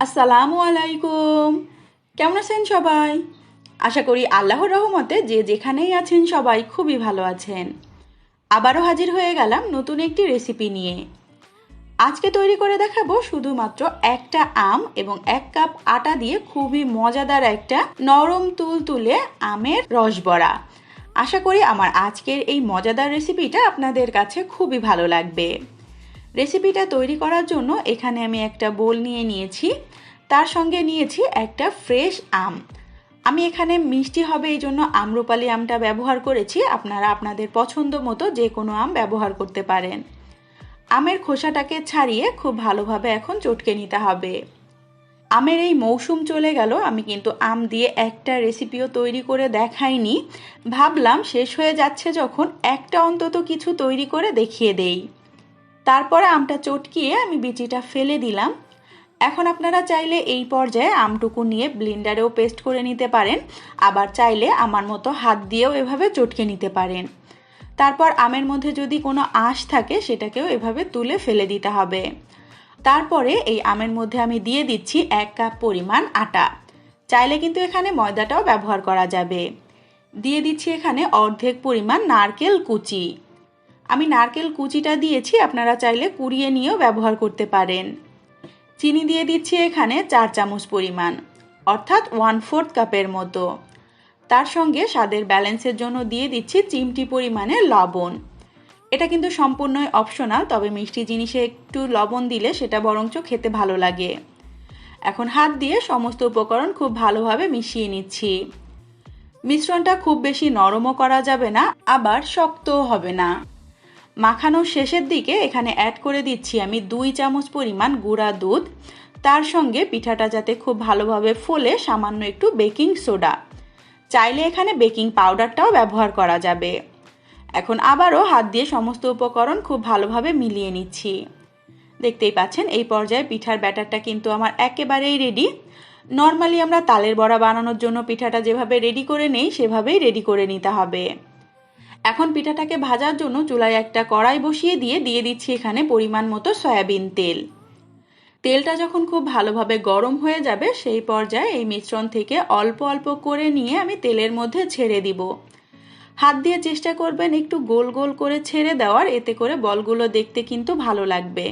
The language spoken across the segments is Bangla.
আসসালামু আলাইকুম। কেমন আছেন সবাই? আশা করি আল্লাহর রহমতে যে যেখানেই আছেন সবাই খুবই ভালো আছেন। আবারও হাজির হয়ে গেলাম নতুন একটি রেসিপি নিয়ে। আজকে তৈরি করে দেখাবো শুধুমাত্র একটা আম এবং এক কাপ আটা দিয়ে খুবই মজাদার একটা নরম তুল তুলে আমের রসবড়া আশা করি আমার আজকের এই মজাদার রেসিপিটা আপনাদের কাছে খুবই ভালো লাগবে। রেসিপিটা তৈরি করার জন্য এখানে আমি একটা বোল নিয়ে নিয়েছি। তার সঙ্গে নিয়েছি একটা ফ্রেশ আম। আমি এখানে মিষ্টি হবে এই জন্য আম্রপালি আমটা ব্যবহার করেছি। আপনারা আপনাদের পছন্দ মতো যে কোনো আম ব্যবহার করতে পারেন। আমের খোসাটাকে ছাড়িয়ে খুব ভালোভাবে এখন চটকে নিতে হবে। আমের এই মৌসুম চলে গেল। আমি কিন্তু আম দিয়ে একটা রেসিপিও তৈরি করে দেখাইনি। ভাবলাম শেষ হয়ে যাচ্ছে যখন একটা অন্তত কিছু তৈরি করে দেখিয়ে দেই। তারপরে আমটা চটকিয়ে আমি বিচিটা ফেলে দিলাম। এখন আপনারা চাইলে এই পর্যায়ে আমটুকু নিয়ে ব্লিন্ডারেও পেস্ট করে নিতে পারেন, আবার চাইলে আমার মতো হাত দিয়েও এভাবে চটকে নিতে পারেন। তারপর আমের মধ্যে যদি কোনো আঁশ থাকে, সেটাকেও এভাবে তুলে ফেলে দিতে হবে। তারপরে এই আমের মধ্যে আমি দিয়ে দিচ্ছি এক কাপ পরিমাণ আটা। চাইলে কিন্তু এখানে ময়দাটাও ব্যবহার করা যাবে। দিয়ে দিচ্ছি এখানে অর্ধেক পরিমাণ নারকেল কুচি। আমি নারকেল কুচিটা দিয়েছি, আপনারা চাইলে কুড়িয়ে নিয়েও ব্যবহার করতে পারেন। চিনি দিয়ে দিচ্ছি এখানে চার চামচ পরিমাণ, অর্থাৎ ওয়ান ফোর্থ কাপের মতো। তার সঙ্গে স্বাদের ব্যালেন্সের জন্য দিয়ে দিচ্ছি চিমটি পরিমাণে লবণ। এটা কিন্তু সম্পূর্ণই অপশনাল তবে মিষ্টি জিনিসে একটু লবণ দিলে সেটা বরঞ্চ খেতে ভালো লাগে। এখন হাত দিয়ে সমস্ত উপকরণ খুব ভালোভাবে মিশিয়ে নিচ্ছি। মিশ্রণটা খুব বেশি নরমও করা যাবে না, আবার শক্তও হবে না। মাখানোর শেষের দিকে এখানে অ্যাড করে দিচ্ছি আমি দুই চামচ পরিমাণ গুঁড়া দুধ। তার সঙ্গে পিঠাটা যাতে খুব ভালোভাবে ফোলে সামান্য একটু বেকিং সোডা চাইলে এখানে বেকিং পাউডারটাও ব্যবহার করা যাবে। এখন আবারও হাত দিয়ে সমস্ত উপকরণ খুব ভালোভাবে মিলিয়ে নিচ্ছি। দেখতেই পাচ্ছেন, এই পর্যায়ে পিঠার ব্যাটারটা কিন্তু আমার একেবারেই রেডি নর্মালি আমরা তালের বড়া বানানোর জন্য পিঠাটা যেভাবে রেডি করে নেই, সেভাবেই রেডি করে নিতে হবে। এখন পিঠাটাকে ভাজার জন্য চুলায় একটা কড়াই বসিয়ে দিয়ে দিয়ে দিচ্ছি এখানে পরিমাণ মতো সয়াবিন তেল। তেলটা যখন খুব ভালোভাবে গরম হয়ে যাবে, সেই পর্যায়ে এই মিশ্রণ থেকে অল্প অল্প করে নিয়ে আমি তেলের মধ্যে ছেড়ে দিব। হাত দিয়ে চেষ্টা করবেন একটু গোল গোল করে ছেড়ে দেওয়ার, এতে করে বলগুলো দেখতে কিন্তু ভালো লাগবে।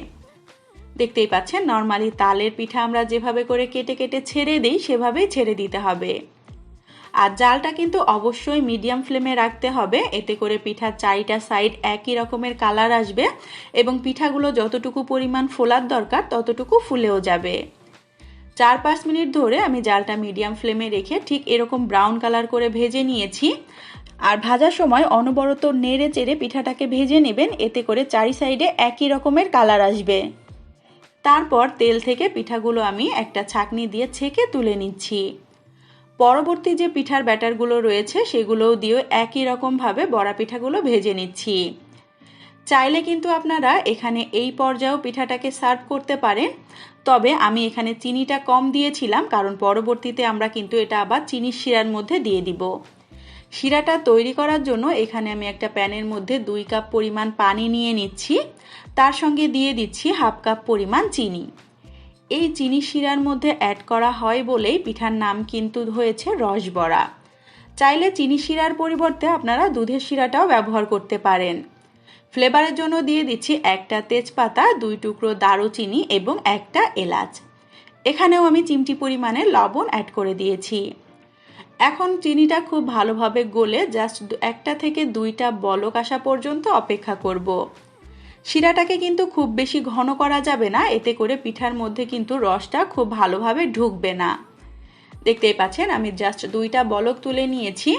দেখতেই পাচ্ছেন, নর্মালি তালের পিঠা আমরা যেভাবে করে কেটে কেটে ছেড়ে দিই, সেভাবেই ছেড়ে দিতে হবে। আর জালটা কিন্তু অবশ্যই মিডিয়াম ফ্লেমে রাখতে হবে। এতে করে পিঠার চারিটা সাইড একই রকমের কালার আসবে এবং পিঠাগুলো যতটুকু পরিমাণ ফোলার দরকার ততটুকু ফুলেও যাবে। চার পাঁচ মিনিট ধরে আমি জালটা মিডিয়াম ফ্লেমে রেখে ঠিক এরকম ব্রাউন কালার করে ভেজে নিয়েছি। আর ভাজার সময় অনবরত নেড়ে চেড়ে পিঠাটাকে ভেজে নেবেন। এতে করে চারি সাইডে একই রকমের কালার আসবে। তারপর তেল থেকে পিঠাগুলো আমি একটা ছাকনি দিয়ে ছেঁকে তুলে নিচ্ছি। পরবর্তী যে পিঠার ব্যাটারগুলো রয়েছে, সেগুলোও দিয়েও একই রকমভাবে বড়া পিঠাগুলো ভেজে নিচ্ছি। চাইলে কিন্তু আপনারা এখানে এই পর্যায়েও পিঠাটাকে সার্ভ করতে পারেন। তবে আমি এখানে চিনিটা কম দিয়েছিলাম, কারণ পরবর্তীতে আমরা কিন্তু এটা আবার চিনির শিরার মধ্যে দিয়ে দিব। শিরাটা তৈরি করার জন্য এখানে আমি একটা প্যানের মধ্যে দুই কাপ পরিমাণ পানি নিয়ে নিচ্ছি। তার সঙ্গে দিয়ে দিচ্ছি হাফ কাপ পরিমাণ চিনি। এই চিনি শিরার মধ্যে অ্যাড করা হয় বলেই পিঠার নাম কিন্তু হয়েছে রসবড়া। চাইলে চিনি শিরার পরিবর্তে আপনারা দুধের শিরাটাও ব্যবহার করতে পারেন। ফ্লেভারের জন্য দিয়ে দিচ্ছি একটা তেজপাতা, দুই টুকরো দারুচিনি এবং একটা এলাচ। এখানেও আমি চিমটি পরিমাণে লবণ অ্যাড করে দিয়েছি। এখন চিনিটা খুব ভালোভাবে গলে জাস্ট একটা থেকে দুইটা বলক আসা পর্যন্ত অপেক্ষা করব। শিরাটাকে কিন্তু খুব বেশি ঘন করা যাবে না, এতে করে পিঠার মধ্যে কিন্তু রসটা খুব ভালোভাবে ঢুকবে না। দেখতেই পাচ্ছেন, আমি জাস্ট দুইটা বলক তুলে নিয়েছি।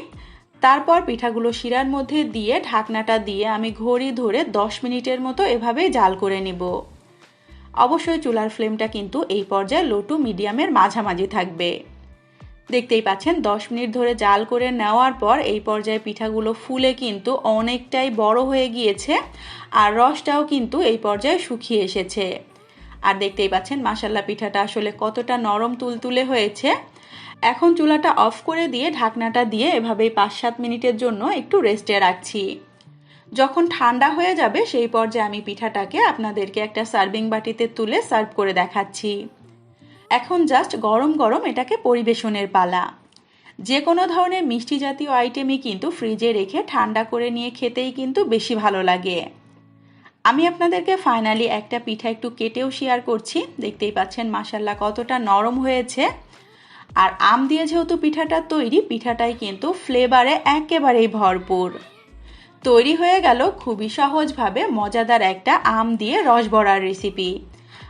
তারপর পিঠাগুলো শিরার মধ্যে দিয়ে, ঢাকনাটা দিয়ে আমি ঘড়ি ধরে দশ মিনিটের মতো এভাবেই জাল করে নিব। অবশ্যই চুলার ফ্লেমটা কিন্তু এই পর্যায়ে লো টু মিডিয়ামের মাঝামাঝি থাকবে। দেখতেই পাচ্ছেন, দশ মিনিট ধরে জাল করে নেওয়ার পর এই পর্যায়ে পিঠাগুলো ফুলে কিন্তু অনেকটাই বড় হয়ে গিয়েছে আর রসটাও কিন্তু এই পর্যায়ে শুকিয়ে এসেছে। আর দেখতেই পাচ্ছেন মাসাল্লা পিঠাটা আসলে কতটা নরম তুলতুলে হয়েছে। এখন চুলাটা অফ করে দিয়ে ঢাকনাটা দিয়ে এভাবেই পাঁচ সাত মিনিটের জন্য একটু রেস্টে রাখছি। যখন ঠান্ডা হয়ে যাবে, সেই পর্যায়ে আমি পিঠাটাকে আপনাদেরকে একটা সার্ভিং বাটিতে তুলে সার্ভ করে দেখাচ্ছি। এখন জাস্ট গরম গরম এটাকে পরিবেশনের পালা। যে কোনো ধরনের মিষ্টি জাতীয় আইটেমই কিন্তু ফ্রিজে রেখে ঠান্ডা করে নিয়ে খেতেই কিন্তু বেশি ভালো লাগে। আমি আপনাদেরকে ফাইনালি একটা পিঠা একটু কেটেও শেয়ার করছি। দেখতেই পাচ্ছেন মাসাল্লাহ কতটা নরম হয়েছে। আর আম দিয়ে যেহেতু পিঠাটা তৈরি, পিঠাটাই কিন্তু ফ্লেভারে একেবারেই ভরপুর। তৈরি হয়ে গেল খুবই সহজভাবে মজাদার একটা আম দিয়ে রস বড়ার রেসিপি